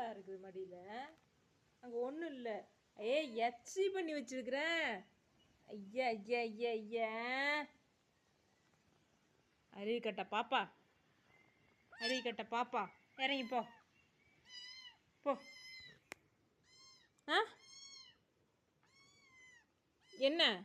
என்னடா இருக்குது மடியில். அங்கே ஒன்றும் இல்லை. ஏ எச்சி பண்ணி வச்சிருக்கிறேன் ஐயா ஐயா ஐயா ஐயா. அறிவு கட்ட பாப்பா. அறிவு கட்ட பாப்பா. இறங்கி போ. போ. ஆ? என்ன?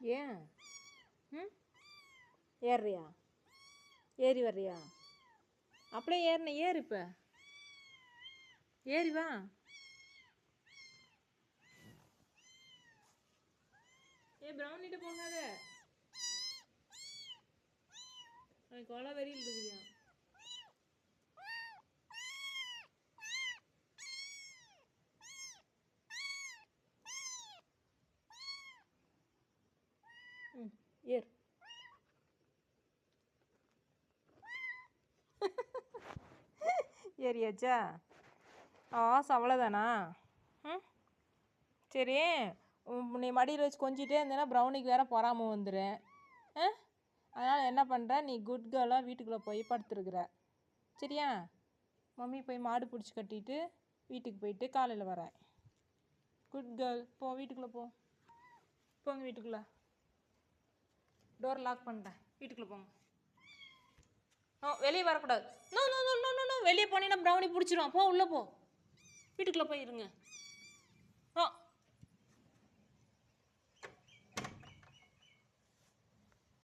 ஏன்? ம்? ஏறுறியா? ஏறி வர்றியா? அப்படியே ஏறின ஏறு இப்போ. ஏறி வா. ஏ ப்ரௌனிட்ட போகாத. எனக்கு கொலை வெறியில் இருக்குதியா? ஏர் ஏரியாச்சா ஏறியாச்சா? ஆசை அவ்வளோதானா ம்? சரி. நீ மடியில் வச்சு கொஞ்சிட்டே இருந்தேன்னா ப்ரௌனிக்கு வேற பொறாமல் வந்துடு ஆ? அதனால் என்ன பண்ணுற நீ குட் கேர்ளாக வீட்டுக்குள்ளே போய் படுத்துருக்குற. சரியா? மம்மி போய் மாடு பிடிச்சி கட்டிட்டு வீட்டுக்கு போயிட்டு காலையில் வரேன் குட் கேர்ள் போ வீட்டுக்குள்ளே போ. போங்க வீட்டுக்குள்ளே. டோர் லாக் பண்ணிட்டேன் வீட்டுக்குள்ளே போங்க. ஓ வெளியே வரக்கூடாது. நோ நோ நோ நோ வெளியே போனீங்கன்னா ப்ரௌனி பிடிச்சிருவோம் போ உள்ளே போ. வீட்டுக்குள்ளே போயிருங்க ஓ